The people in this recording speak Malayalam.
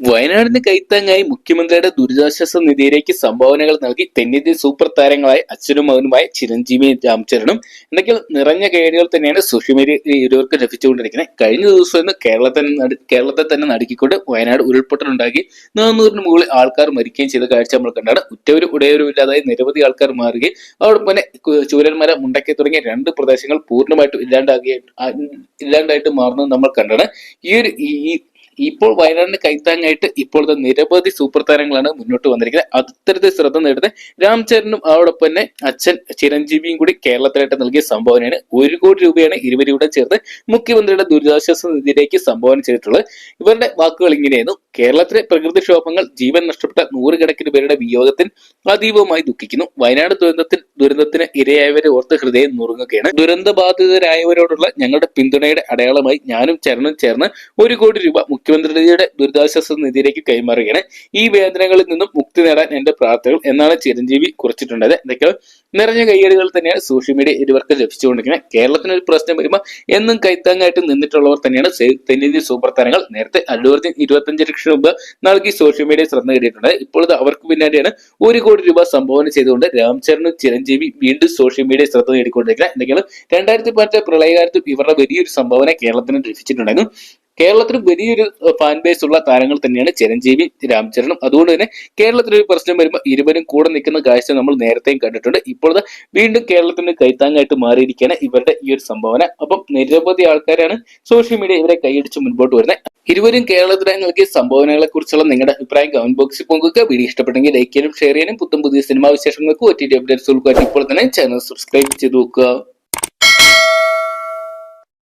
വയനാടിന് കൈത്താങ്ങായി മുഖ്യമന്ത്രിയുടെ ദുരിതാശ്വാസ നിധിയിലേക്ക് സംഭാവനകൾ നൽകി തെന്നിന്ത്യൻ സൂപ്പർ താരങ്ങളായ അച്ഛനും മകനുമായ ചിരഞ്ജീവിയും രാംചരണും. എന്നൊക്കെ നിറഞ്ഞ കേടുകൾ തന്നെയാണ് സോഷ്യൽ മീഡിയ ഇരുവർക്ക് ലഭിച്ചുകൊണ്ടിരിക്കുന്നത്. കഴിഞ്ഞ ദിവസം ഇന്ന് കേരളത്തിൽ കേരളത്തെ തന്നെ നടുക്കിക്കൊണ്ട് വയനാട് ഉരുൾപൊട്ടലുണ്ടാക്കി. നാനൂറിന് മുകളിൽ ആൾക്കാർ മരിക്കുകയും ചെയ്ത കാഴ്ച നമ്മൾ കണ്ടാണ്. ഉറ്റവരും ഉടയവരും ഇല്ലാതായി നിരവധി ആൾക്കാർ മാറുകയും അതോടൊപ്പം തന്നെ ചൂരന്മല മുണ്ടക്കെ തുടങ്ങിയ രണ്ട് പ്രദേശങ്ങൾ പൂർണമായിട്ടും ഇല്ലാണ്ടാകുക ഇല്ലാണ്ടായിട്ട് മാറുന്നത് നമ്മൾ കണ്ടാണ്. ഈ ഒരു ഈ- ഇപ്പോൾ വയനാടിന് കൈത്താങ്ങായിട്ട് ഇപ്പോഴത്തെ നിരവധി സൂപ്പർ താരങ്ങളാണ് മുന്നോട്ട് വന്നിരിക്കുന്നത്. അത്തരത്തിൽ ശ്രദ്ധ നേടുന്നത് രാംചരനും അതോടൊപ്പം തന്നെ അച്ഛൻ ചിരഞ്ജീവിയും കൂടി കേരളത്തിലായിട്ട് നൽകിയ സംഭാവനയാണ്. ഒരു കോടി രൂപയാണ് ഇരുവരും കൂടെ ചേർത്ത് മുഖ്യമന്ത്രിയുടെ ദുരിതാശ്വാസ നിധിയിലേക്ക് സംഭാവന ചെയ്തിട്ടുള്ളത്. ഇവരുടെ വാക്കുകൾ ഇങ്ങനെയായിരുന്നു. കേരളത്തിലെ പ്രകൃതിക്ഷോഭങ്ങൾ ജീവൻ നഷ്ടപ്പെട്ട നൂറുകണക്കിന് പേരുടെ വിയോഗത്തിൽ അതീവമായി ദുഃഖിക്കുന്നു. വയനാട് ദുരന്തത്തിൽ ദുരന്തത്തിന് ഇരയായവരെ ഓർത്ത് ഹൃദയം നുറുങ്ങുകയാണ്. ദുരന്ത ബാധിതരായവരോടുള്ള ഞങ്ങളുടെ പിന്തുണയുടെ അടയാളമായി ഞാനും ചരണും ചേർന്ന് ഒരു കോടി രൂപ മുഖ്യമന്ത്രിയുടെ ദുരിതാശ്വാസ നിധിയിലേക്ക് കൈമാറുകയാണ്. ഈ വേദനകളിൽ നിന്നും മുക്തി നേടാൻ എന്റെ പ്രാർത്ഥനകൾ എന്നാണ് ചിരഞ്ജീവി കുറിച്ചിട്ടുണ്ടത് എന്തൊക്കെ നിറഞ്ഞ കയ്യടികൾ തന്നെയാണ് സോഷ്യൽ മീഡിയ ഇരുവർക്ക് ലഭിച്ചുകൊണ്ടിരിക്കുന്നത്. കേരളത്തിന് ഒരു പ്രശ്നം വരുമ്പോൾ എന്നും കൈത്താങ്ങായിട്ട് നിന്നിട്ടുള്ളവർ തന്നെയാണ് തെന്നിന്ത്യൻ സൂപ്പർ താരങ്ങൾ. നേരത്തെ അർജുൻ ഇരുപത്തഞ്ച് ലക്ഷം രൂപ നൽകി സോഷ്യൽ മീഡിയ ശ്രദ്ധ നേടിയിട്ടുണ്ട്. ഇപ്പോൾ അവർക്ക് പിന്നാലെയാണ് ഒരു കോടി രൂപ സംഭാവന ചെയ്തുകൊണ്ട് രാംചരണും ചിരഞ്ജീവി വീണ്ടും സോഷ്യൽ മീഡിയ ശ്രദ്ധ നേടിക്കൊണ്ടിരിക്കുന്നത്. എന്തെങ്കിലും രണ്ടായിരത്തി പതിനെട്ട് പ്രളയകാലത്തും ഇവരുടെ വലിയൊരു സംഭാവന കേരളത്തിന് ലഭിച്ചിട്ടുണ്ടായിരുന്നു. കേരളത്തിന് വലിയൊരു ഫാൻ ബേസ് ഉള്ള താരങ്ങൾ തന്നെയാണ് ചിരഞ്ജീവി രാംചരണും. അതുകൊണ്ട് തന്നെ കേരളത്തിൽ ഒരു പ്രശ്നം വരുമ്പോൾ ഇരുവരും കൂടെ നിൽക്കുന്ന കാഴ്ച നമ്മൾ നേരത്തെയും കണ്ടിട്ടുണ്ട്. ഇപ്പോൾ വീണ്ടും കേരളത്തിന് കൈത്താങ്ങായിട്ട് മാറിയിരിക്കുകയാണ് ഇവരുടെ ഈ ഒരു സംഭാവന. അപ്പം നിരവധി ആൾക്കാരാണ് സോഷ്യൽ മീഡിയ ഇവരെ കൈയടിച്ച് മുൻപോട്ട് വരുന്നത്. ഇരുവരും കേരളത്തിനായി നൽകിയ സംഭാവനകളെ കുറിച്ചുള്ള നിങ്ങളുടെ അഭിപ്രായം കമന്റ് ബോക്സിൽ പങ്കുവെക്കുക. വീഡിയോ ഇഷ്ടപ്പെട്ടെങ്കിൽ ലൈക്ക് ചെയ്യാനും ഷെയർ ചെയ്യാനും പുത്തം പുതിയ സിനിമാ വിശേഷങ്ങൾക്ക് ഒ ടി ടി അപ്ഡേറ്റ്സ് ഉൾക്കാട്ടി. ഇപ്പോൾ തന്നെ ചാനൽ സബ്സ്ക്രൈബ് ചെയ്ത് നോക്കുക.